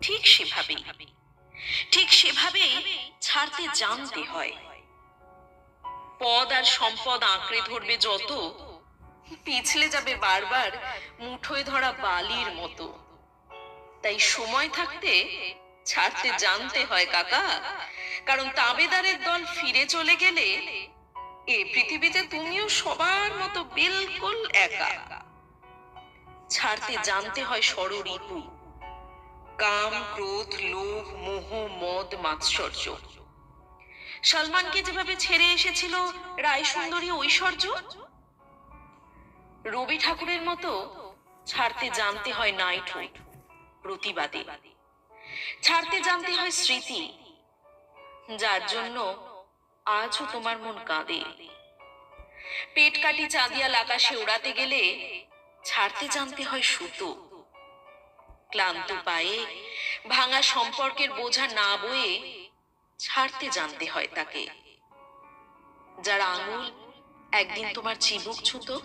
ঠিক সেভাবেই ঠিক সেভাবেই ছাড়তে জানতে হয়। পদ আর সম্পদ আঁকড়ে ধরবে যত, পিছলে যাবে বারবার মুঠোয় ধরা বালির মতো। তাই সময় থাকতে ছাড়তে জানতে হয় কাকা, কারণ তাবেদারের দল ফিরে চলে গেলে এ পৃথিবীতে তুমিও সবার মতো বিলকুল একা। ছাড়তে জানতে হয় ষড়রিপু কাম, ক্রোধ, লোভ, মোহ, মদ, মাৎসর্য। সলমানকে যেভাবে ছেড়ে এসেছিল রায় সুন্দরী ঐশ্বর্য, রবি ঠাকুরের মতো ছাড়তে জানতে হয় নাইটহুড প্রতিবাদে। ছাড়তে জানতে হয় স্মৃতি, যার জন্য আজও তোমার মন কাঁদে। পেট কাটি চাঁদিয়াল আকাশে উড়াতে গেলে ছাড়তে জানতে হয় সুতো। ক্লান্ত পায়ে ভাঙা সম্পর্কের বোঝা না বয়ে ছাড়তে জানতে হয় তাকে। যার আঙুল একদিন তোমার চিবুক ছুতো।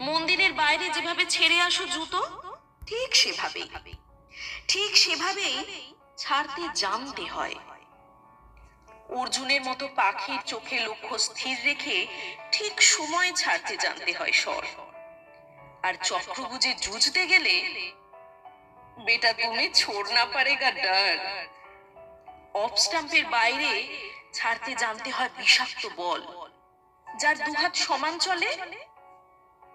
মন্দিরের বাইরে যেভাবে ছেড়ে আসো জুতো, ঠিক সেভাবেই। ঠিক সেভাবেই ছাড়তে জানতে হয়। অর্জুনের মতো পাখির চোখে লক্ষ্য স্থির রেখে ঠিক সময় ছাড়তে জানতে হয় স্বর। আর চক্রভুজে জুঝতে গেলে বেটা তুমি না পারেগা ডার অফ স্টাম্পের বাইরে ছাড়তে জানতে হয় বিষাক্ত বল। যার দুহাত সমান চলে,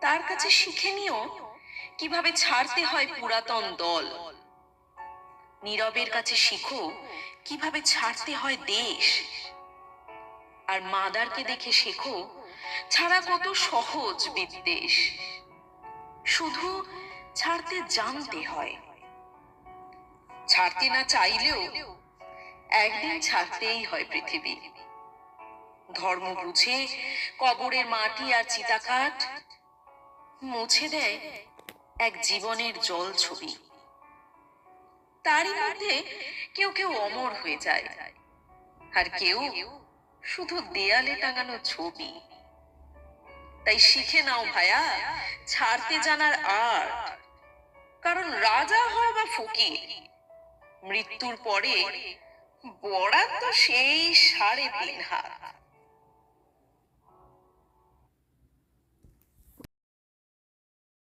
তার কাছে শিখে নিও কীভাবে ছাড়তে হয় পুরাতন দল। নীরবের কাছে শিখো কীভাবে ছাড়তে হয় দেশ। আর মাদারকে দেখে শেখো ছাড়া কত সহজ বিদ্বেষ। শুধু ছাড়তে জানতে হয়। ছাড়তে না চাইলেও একদিন ছাড়তেই হয় পৃথিবী। ধর্ম বুঝে কবরের মাটি আর চিতাকাঠ মুছে দেয় এক জীবনের জল ছবি। তারই মধ্যে কেউ কেউ অমর হয়ে যায়, আর কেউ শুধু দেয়ালে টাঙানো ছবি। তাই শিখে নাও ভায়া, ছাড়তে জানার আর কারণ রাজা হওয়া বা ফকির মৃত্যুর পরে বরাত তো সেই সাড়ে তিন হাত।